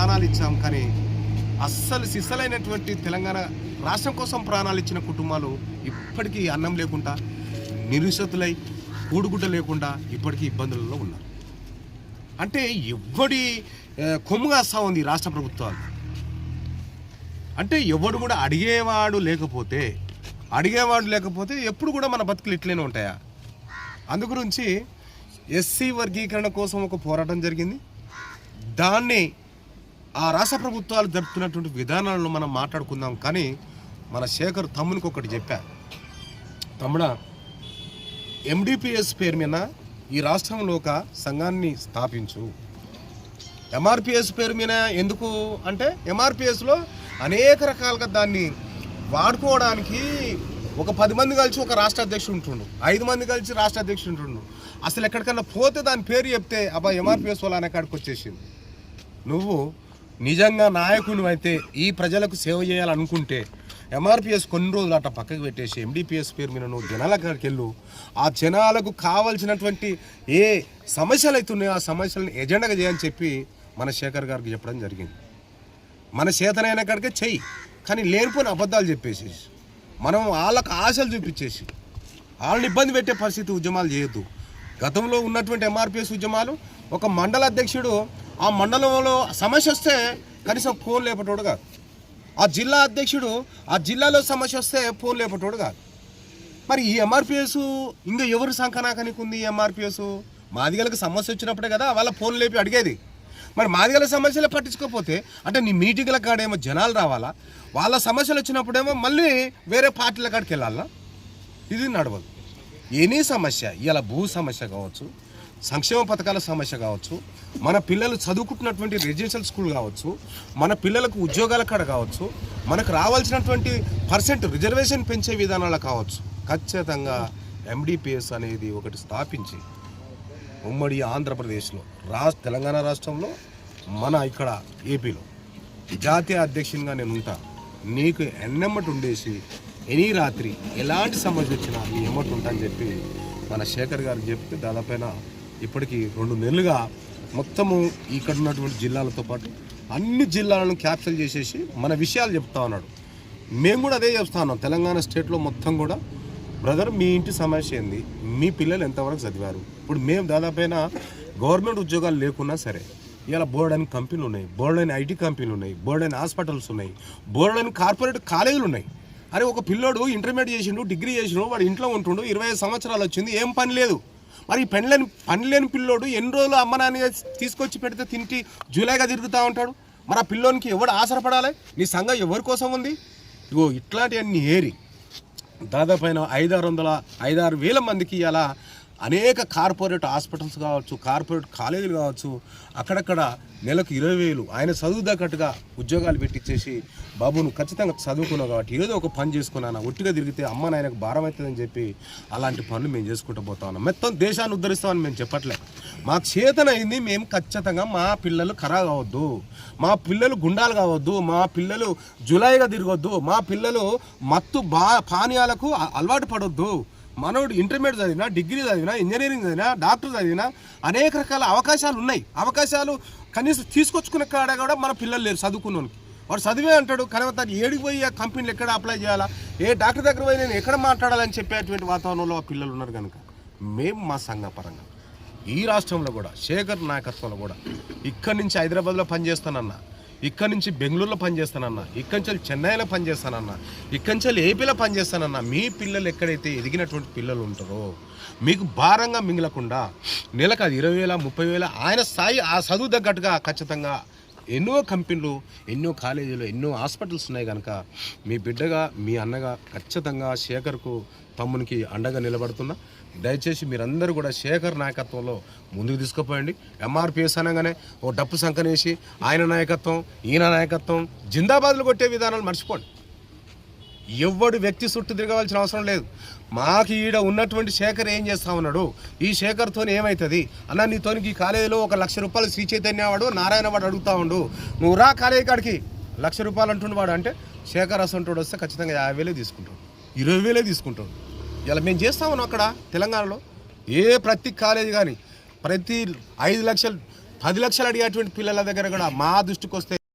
ప్రాణాలు ఇచ్చాం కానీ అస్సలు సిస్సలైనటువంటి తెలంగాణ రాష్ట్రం కోసం ప్రాణాలు ఇచ్చిన కుటుంబాలు ఇప్పటికీ అన్నం లేకుండా నిరుసతులై కూడుగుడ్డ లేకుండా ఇప్పటికీ ఇబ్బందులలో ఉన్నారు. అంటే ఎవడి కొమ్ముగా కొమ్ము కాస్తా ఉంది రాష్ట్ర ప్రభుత్వాలు. అంటే ఎవడు కూడా అడిగేవాడు లేకపోతే అడిగేవాడు లేకపోతే ఎప్పుడు కూడా మన బతుకులు ఇట్లనే ఉంటాయా? అందు గురించి ఎస్సీ వర్గీకరణ కోసం ఒక పోరాటం జరిగింది. దాన్ని ఆ రాష్ట్ర ప్రభుత్వాలు జరుపుతున్నటువంటి విధానాలను మనం మాట్లాడుకుందాం. కానీ మన శేఖర్ తమ్మునికి ఒకటి చెప్పా. తమ్ముడా ఎండిపిఎస్ పేరు మీద ఈ రాష్ట్రంలో ఒక సంఘాన్ని స్థాపించు. ఎంఆర్పిఎస్ పేరు మీద ఎందుకు అంటే ఎంఆర్పిఎస్లో అనేక రకాలుగా దాన్ని వాడుకోవడానికి ఒక పది మంది కలిసి ఒక రాష్ట్ర అధ్యక్షుడు ఉంటుండు. ఐదు మంది కలిసి రాష్ట్ర అధ్యక్షుడు ఉంటుండు. అసలు ఎక్కడికన్నా పోతే దాని పేరు చెప్తే అబ్బా ఎంఆర్పిఎస్ వాళ్ళు అనే కాడికి వచ్చేసింది. నువ్వు నిజంగా నాయకుని అయితే ఈ ప్రజలకు సేవ చేయాలనుకుంటే ఎంఆర్పిఎస్ కొన్ని రోజులు అట్ట పక్కకు పెట్టేసి ఎండిపిఎస్ పేరు మీద నువ్వు జనాల కాడికి వెళ్ళు. ఆ జనాలకు కావాల్సినటువంటి ఏ సమస్యలు అవుతున్నాయో ఆ సమస్యలను ఎజెండాగా చేయని చెప్పి మన శేఖర్ గారికి చెప్పడం జరిగింది. మన చేతనైన కాడికే చెయ్యి. కానీ లేనిపోయిన అబద్ధాలు చెప్పేసి మనం వాళ్ళకు ఆశలు చూపించేసి వాళ్ళని ఇబ్బంది పెట్టే పరిస్థితి ఉద్యమాలు చేయొద్దు. గతంలో ఉన్నటువంటి ఎంఆర్పిఎస్ ఉద్యమాలు ఒక మండల అధ్యక్షుడు ఆ మండలంలో సమస్య వస్తే కనీసం ఫోన్ లేపటోడు కాదు. ఆ జిల్లా అధ్యక్షుడు ఆ జిల్లాలో సమస్య వస్తే ఫోన్ లేపటోడు కాదు. మరి ఈ ఎంఆర్పిఎస్ ఇంకా ఎవరు సంకనాకనికి ఉంది ఈ ఎంఆర్పిఎస్ మాదిగలకు సమస్య వచ్చినప్పుడే కదా వాళ్ళ ఫోన్ లేపి అడిగేది. మరి మాదిగల సమస్యలు పట్టించుకోకపోతే అంటే నీ మీటింగ్ల కాడేమో జనాలు రావాలా? వాళ్ళ సమస్యలు వచ్చినప్పుడేమో మళ్ళీ వేరే పార్టీల కాడికి వెళ్ళాలా? ఇది నడవదు. ఎనీ సమస్య ఇలా భూ సమస్య కావచ్చు సంక్షేమ పథకాల సమస్య కావచ్చు మన పిల్లలు చదువుకుంటున్నటువంటి రెసిడెన్షియల్ స్కూల్ కావచ్చు మన పిల్లలకు ఉద్యోగాల కాడ కావచ్చు మనకు రావాల్సినటువంటి పర్సెంట్ రిజర్వేషన్ పెంచే విధానాలు కావచ్చు. ఖచ్చితంగా ఎండిపిఎస్ అనేది ఒకటి స్థాపించి ఉమ్మడి ఆంధ్రప్రదేశ్లో రా తెలంగాణ రాష్ట్రంలో మన ఇక్కడ ఏపీలో జాతీయ అధ్యక్షునిగా నేను ఉంటాను నీకు ఎన్నెమ్మటి ఉండేసి ఎనీ రాత్రి ఎలాంటి సమస్య వచ్చినా నీ ఎమ్మటి ఉంటా అని చెప్పి మన శేఖర్ గారు చెప్తే దాదాపైన ఇప్పటికి రెండు నెలలుగా మొత్తము ఇక్కడ ఉన్నటువంటి జిల్లాలతో పాటు అన్ని జిల్లాలను క్యాప్చర్ చేసేసి మన విషయాలు చెప్తా ఉన్నాడు. మేము కూడా అదే చెప్తా ఉన్నాం. తెలంగాణ స్టేట్లో మొత్తం కూడా బ్రదర్ మీ ఇంటి సమస్య ఏంది? మీ పిల్లలు ఎంతవరకు చదివారు? ఇప్పుడు మేము దాదాపైన గవర్నమెంట్ ఉద్యోగాలు లేకున్నా సరే ఇలా బోర్డ్ అని కంపెనీలు ఉన్నాయి బోర్డ్ అని ఐటీ కంపెనీలు ఉన్నాయి బోర్డ్ అని హాస్పిటల్స్ ఉన్నాయి బోర్డ్ అని కార్పొరేట్ కాలేజీలు ఉన్నాయి. అరే ఒక పిల్లోడు ఇంటర్మీడియట్ చేసిండు డిగ్రీ చేసిండు వాడు ఇంట్లో ఉంటుండు ఇరవై ఐదు సంవత్సరాలు వచ్చింది ఏం పని లేదు. మరి పెండ్లని పని లేని పిల్లోడు ఎన్ని రోజులు అమ్మ నాన్న తీసుకొచ్చి పెడితే తింటి జూలైగా తిరుగుతూ ఉంటాడు? మరి ఆ పిల్లోనికి ఎవడు ఆసరపడాలి నీ సంఘం ఎవరి కోసం ఉంది? ఇగో ఇట్లాంటివన్నీ ఏరి దాదాపు ఐదారు వందల ఐదారు వేల మందికి అలా అనేక కార్పొరేట్ హాస్పిటల్స్ కావచ్చు కార్పొరేట్ కాలేజీలు కావచ్చు అక్కడక్కడ నెలకు ఇరవై వేలు ఆయన చదువు తగ్గట్టుగా ఉద్యోగాలు పెట్టించేసి బాబును ఖచ్చితంగా చదువుకున్నావు కాబట్టి ఏదో ఒక పని చేసుకున్నాను ఒట్టిగా తిరిగితే అమ్మ నాయనకు భారం అవుతుందని చెప్పి అలాంటి పనులు మేము చేసుకుంటూ పోతా ఉన్నాం. మొత్తం దేశాన్ని ఉద్ధరిస్తామని మేము చెప్పట్లే మా చేతనైంది మేము ఖచ్చితంగా మా పిల్లలు ఖరా కావద్దు. మా పిల్లలు గుండాలు కావద్దు. మా పిల్లలు జులైగా తిరగొద్దు. మా పిల్లలు మత్తు బా పానీయాలకు అలవాటు పడొద్దు. మనోడు ఇంటర్మీడియట్ చదివినా డిగ్రీ చదివినా ఇంజనీరింగ్ చదివినా డాక్టర్ చదివినా అనేక రకాల అవకాశాలు ఉన్నాయి. అవకాశాలు కనీసం తీసుకొచ్చుకునే కాడ కూడా మన పిల్లలు లేరు చదువుకున్నోనికి. వాడు చదివే అంటాడు కానీ తను ఏడికి పోయి ఆ కంపెనీలు ఎక్కడ అప్లై చేయాలా? ఏ డాక్టర్ దగ్గర పోయి నేను ఎక్కడ మాట్లాడాలని చెప్పేటువంటి వాతావరణంలో ఆ పిల్లలు ఉన్నారు కనుక మేము మా సంఘ పరంగా ఈ రాష్ట్రంలో కూడా శేఖర్ నాయకత్వంలో కూడా ఇక్కడి నుంచి హైదరాబాద్లో పనిచేస్తానన్నా ఇక్కడి నుంచి బెంగళూరులో పనిచేస్తానన్నా ఇక్కడి నుంచి చెన్నైలో పనిచేస్తానన్నా ఇక్కడి నుంచి ఏపీలో పనిచేస్తానన్నా మీ పిల్లలు ఎక్కడైతే ఎదిగినటువంటి పిల్లలు ఉంటారో మీకు భారంగా మింగలకుండా నెలకు అది ఇరవై వేల ముప్పై వేల ఆయన స్థాయి ఆ చదువు తగ్గట్టుగా ఖచ్చితంగా ఎన్నో కంపెనీలు ఎన్నో కాలేజీలు ఎన్నో హాస్పిటల్స్ ఉన్నాయి కనుక మీ బిడ్డగా మీ అన్నగా ఖచ్చితంగా శేఖర్కు తమ్మునికి అండగా నిలబడుతున్నా. దయచేసి మీరందరూ కూడా శేఖర్ నాయకత్వంలో ముందుకు తీసుకుపోయండి. ఎంఆర్పిఎస్ అనగానే ఓ డప్పు సంకనేసి ఆయన నాయకత్వం ఈయన నాయకత్వం జిందాబాద్లు కొట్టే విధానాలు మర్చిపోండి. ఎవ్వడు వ్యక్తి చుట్టూ తిరగవలసిన అవసరం లేదు. మాకు ఈడ ఉన్నటువంటి శేఖర్ ఏం చేస్తా ఉన్నాడు? ఈ శేఖర్తో ఏమవుతుంది అన్న నీతోనికి ఈ కాలేజీలో ఒక లక్ష రూపాయలు శ్రీ చైతన్య వాడు నారాయణ వాడు అడుగుతా ఉండు. నువ్వు రా కాలేజీ కాడికి. లక్ష రూపాయలు అంటుండు వాడు అంటే శేఖర్ అసంటుడు వస్తే ఖచ్చితంగా యాభై వేలే తీసుకుంటాడు. ఇరవై వేలే తీసుకుంటాడు. ఇలా మేము చేస్తా ఉన్నాం అక్కడ తెలంగాణలో. ఏ ప్రతి కాలేజీ కానీ ప్రతి ఐదు లక్షలు పది లక్షలు అడిగేటువంటి పిల్లల దగ్గర కూడా మా దృష్టికి వస్తే